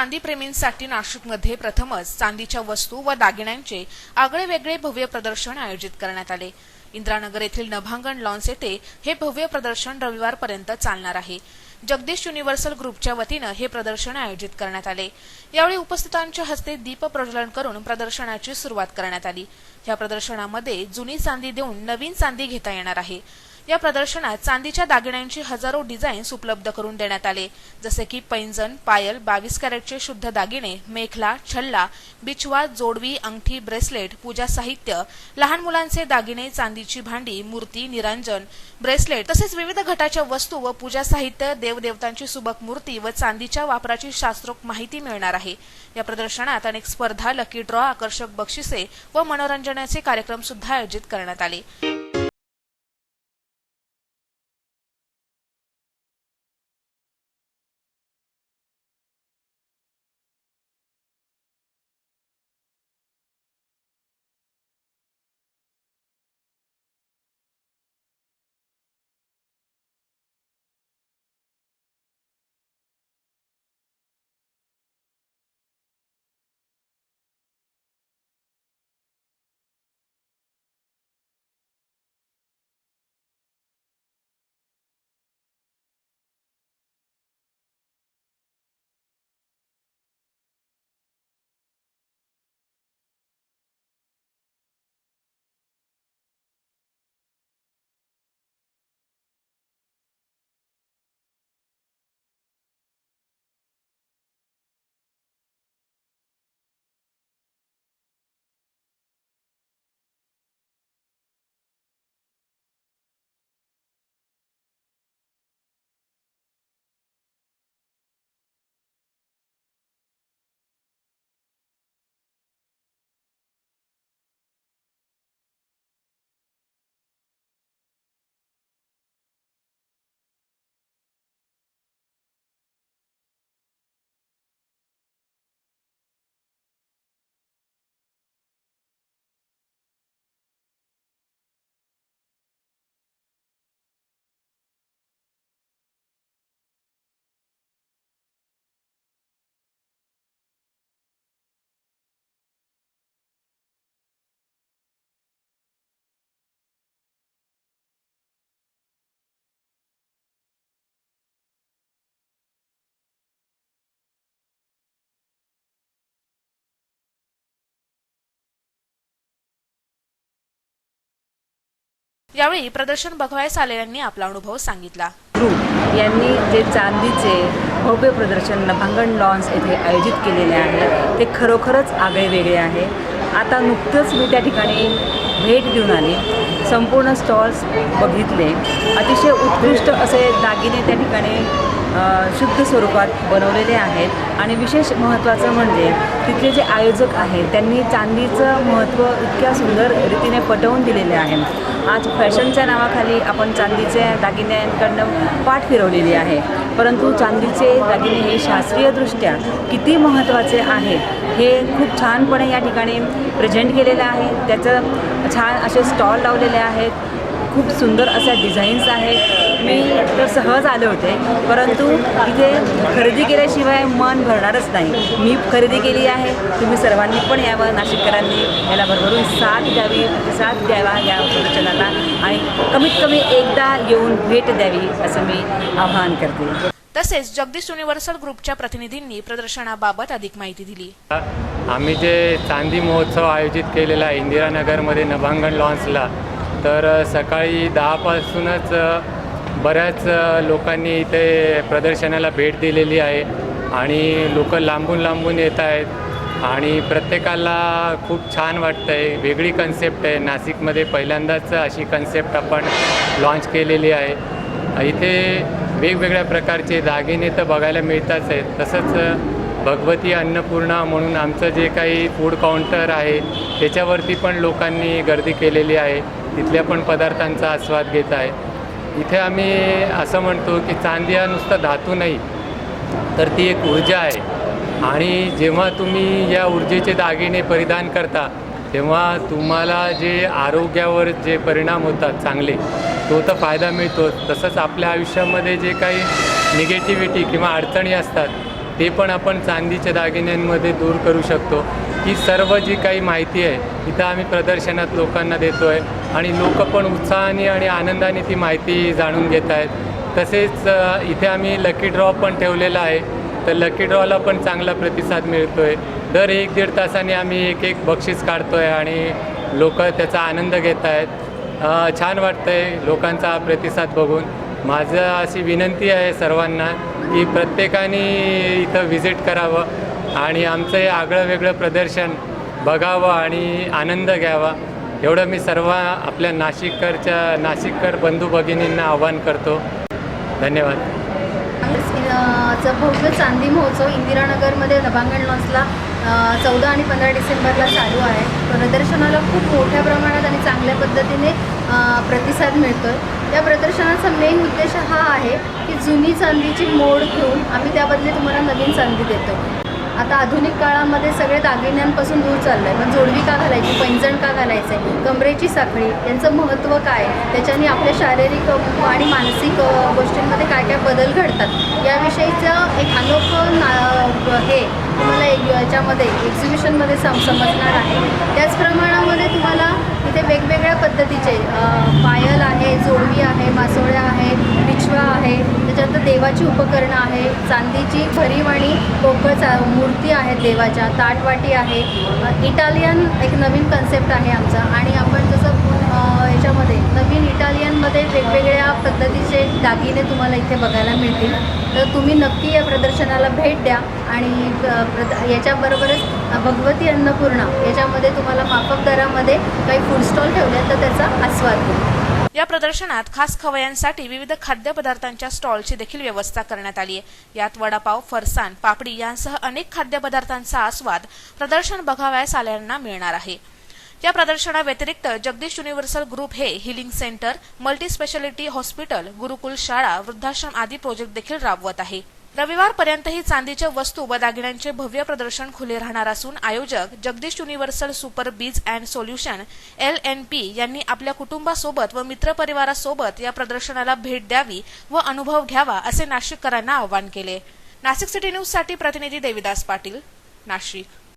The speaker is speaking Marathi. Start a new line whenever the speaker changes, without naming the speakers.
चांदीप्रेमींसाठी नाशिकमध्ये प्रथमच चांदीच्या वस्तू व दागिन्यांचे आगळेवेगळे भव्य प्रदर्शन आयोजित करण्यात आले. इंद्रानगर येथील नभांगण लॉन्स येथे हे भव्य प्रदर्शन रविवारपर्यंत चालणार आहे. जगदीश युनिव्हर्सल ग्रुपच्या वतीनं हे प्रदर्शन आयोजित करण्यात आले. यावेळी उपस्थितांच्या हस्ते दीप प्रज्वलन करून प्रदर्शनाची सुरुवात करण्यात आली. या प्रदर्शनामध्ये जुनी चांदी देऊन नवीन चांदी घेता येणार आहे. या प्रदर्शनात चांदीच्या दागिन्यांची हजारो डिझाईन्स उपलब्ध करून देण्यात आले. जसे की पैंजण पायल बावीस कॅरेटचे शुद्ध दागिने मेखला छल्ला बिछवा जोडवी अंगठी ब्रेसलेट पूजा साहित्य लहान मुलांचे दागिने चांदीची भांडी मूर्ती निरांजन ब्रेसलेट तसेच विविध घटाच्या वस्तू व पूजा साहित्य देवदेवतांची सुबक मूर्ती व चांदीच्या वापराची शास्त्रोक्त माहिती मिळणार आहे. या प्रदर्शनात अनेक स्पर्धा लकी ड्रॉ आकर्षक बक्षिसे व मनोरंजनाचे कार्यक्रम सुद्धा आयोजित करण्यात आले. यावेळी प्रदर्शन बघवायस आलेल्यांनी आपला अनुभव सांगितला.
ग्रुप यांनी जे चांदीचे भव्य प्रदर्शन नभांगण लॉन्स येथे आयोजित केलेले आहे ते खरोखरच आगळे वेगळे आहे. आता नुकतंच मी त्या ठिकाणी भेट देऊन आली. संपूर्ण स्टॉल्स बघितले. अतिशय उत्कृष्ट असे दागिने त्या ठिकाणी शुद्ध स्वरूपात बनवलेले आहेत. आणि विशेष महत्त्वाचं म्हणजे तिथले जे आयोजक आहेत त्यांनी चांदीचं महत्त्व इतक्या सुंदर रीतीने पटवून दिलेले आहे. आज फॅशनच्या नावाखाली आपण चांदीचे दागिन्यांकडनं पाठ फिरवलेली आहे. परंतु चांदीचे दागिने हे शास्त्रीयदृष्ट्या किती महत्त्वाचे आहेत हे खूप छानपणे या ठिकाणी प्रेझेंट केलेलं आहे. त्याचं छान असे स्टॉल लावलेले आहेत. खूप सुंदर अशा डिझाईन्स आहेत. मी तर सहज आले होते परंतु इथे खरेदी केल्याशिवाय मन भरणारच नाही. मी खरेदी केली आहे तुम्ही सर्वांनी पण यावं नाशिककरांनी याला भरभरून साथ द्यावी साथ द्यावा या प्रदर्शनाला आणि कमीत कमी एकदा येऊन भेट द्यावी असं मी आवाहन करते.
तसेच जगदीश युनिव्हर्सल ग्रुपच्या प्रतिनिधींनी प्रदर्शनाबाबत अधिक माहिती दिली.
आम्ही जे चांदी महोत्सव आयोजित केलेला आहे इंदिरानगरमध्ये नभांगण लॉन्सला तर सकाळी दहापासूनच बऱ्याच लोकांनी इथे प्रदर्शनाला भेट दिलेली आहे आणि लोक लांबून लांबून येत आहेत आणि प्रत्येकाला खूप छान वाटतं आहे वेगळी कन्सेप्ट आहे. नाशिकमध्ये पहिल्यांदाच अशी कन्सेप्ट आपण लॉन्च केलेली आहे. इथे वेगवेगळ्या प्रकारचे दागिने तर बघायला मिळताच आहेत. तसंच भगवती अन्नपूर्णा म्हणून आमचं जे काही फूड काउंटर आहे त्याच्यावरती पण लोकांनी गर्दी केलेली आहे. तिथल्या पण पदार्थांचा आस्वाद घेत आहे. इथे आम्ही असं म्हणतो की चांदी हा नुसता धातू नाही तर ती एक ऊर्जा आहे. आणि जेव्हा तुम्ही या ऊर्जेचे दागिने परिधान करता तेव्हा तुम्हाला जे आरोग्यावर जे परिणाम होतात चांगले तो तर फायदा मिळतो तसंच आपल्या आयुष्यामध्ये जे काही निगेटिव्हिटी किंवा अडचणी असतात ते पण आपण चांदीच्या दागिन्यांमध्ये दूर करू शकतो. ही सर्व जी काही माहिती आहे इथं आम्ही प्रदर्शनात लोकांना देतो आहे आणि लोक पण उत्साहाने आणि आनंदाने ती माहिती जाणून घेत आहेत. तसेच इथे आम्ही लकी ड्रॉ पण ठेवलेला आहे. तर लकी ड्रॉला पण चांगला प्रतिसाद मिळतो आहे दर एक दीड तासाने आम्ही एक एक बक्षीस काढतो आहे आणि लोक त्याचा आनंद घेत आहेत. छान वाटतं आहे लोकांचा प्रतिसाद बघून. माझं अशी विनंती आहे सर्वांना की प्रत्येकाने इथं व्हिजिट करावं आणि आमचं हे आगळं वेगळं प्रदर्शन बघावं आणि आनंद घ्यावा. एवढं मी सर्व आपल्या नाशिककरच्या नाशिककर बंधू भगिनींना आवाहन करतो. धन्यवाद.
भव्य चांदी महोत्सव इंदिरानगरमध्ये नभांगण लॉन्सला चौदा आणि पंधरा डिसेंबरला चालू आहे. प्रदर्शनाला खूप मोठ्या प्रमाणात आणि चांगल्या पद्धतीने प्रतिसाद मिळतो आहे या प्रदर्शनाचा मेन उद्देश हा आहे की जुनी चांदीची मोड घेऊन आम्ही त्याबदली तुम्हाला नवीन चांदी देतो. आता आधुनिक काळामध्ये सगळे दागिन्यांपासून दूर चाललं आहे मग जोडवी का घालायची पैंजण का घालायचं आहे कमरेची साखळी यांचं महत्त्व काय? त्याच्याने आपल्या शारीरिक आणि मानसिक गोष्टींमध्ये काय काय बदल घडतात? याविषयीचं एक अनोखं ना हे तुम्हाला याच्यामध्ये एक्झिबिशनमध्ये सम समजणार आहे. त्याच प्रमाणामध्ये तुम्हाला वेगवेगळ्या पद्धतीचे पायल आहे जोडवी आहे मासोळ्या आहे बिछवा आहे त्याच्यानंतर देवाची उपकरणं आहे चांदीची भरीव आणि पोकळ मूर्ती आहेत देवाच्या ताटवाटी आहे. इटालियन एक नवीन कन्सेप्ट आहे आमचा आणि आपण जसं अ, याच्यामध्ये नवीन इटालियनमध्ये वेगवेगळ्या पद्धतीचे दागिने तुम्हाला इथे बघायला मिळतील. तर तुम्ही नक्की या प्रदर्शनाला भेट द्या आणि प्रद याच्याबरोबरच भगवती अन्नपूर्णा याच्यामध्ये तुम्हाला माफक दरामध्ये काही फूड स्टॉल ठेवले तर त्याचा आस्वाद घ्या.
या प्रदर्शनात खास खवयांसाठी विविध खाद्यपदार्थांच्या स्टॉलची देखील व्यवस्था करण्यात आली आहे. यात वडापाव फरसाण पापडी यांसह अनेक खाद्यपदार्थांचा आस्वाद प्रदर्शन बघावयास आल्यांना मिळणार आहे. या प्रदर्शनाव्यतिरिक्त जगदीश युनिव्हर्सल ग्रुप हे healing centre multi speciality hospital गुरुकुल शाळा वृद्धाश्रम आदी प्रोजेक्ट देखील राबवत आहे. रविवारपर्यंतही चांदीच्या वस्तू व दागिन्यांचे भव्य प्रदर्शन खुले राहणार असून आयोजक जगदीश युनिव्हर्सल सुपर बीज and solution L N P यांनी आपल्या कुटुंबासोबत व मित्रपरिवारासोबत या प्रदर्शनाला भेट द्यावी व अनुभव घ्यावा असे नाशिककरांना आवाहन केले. नाशिक सिटी न्यूजसाठी प्रतिनिधी देविदास पाटील नाशिक.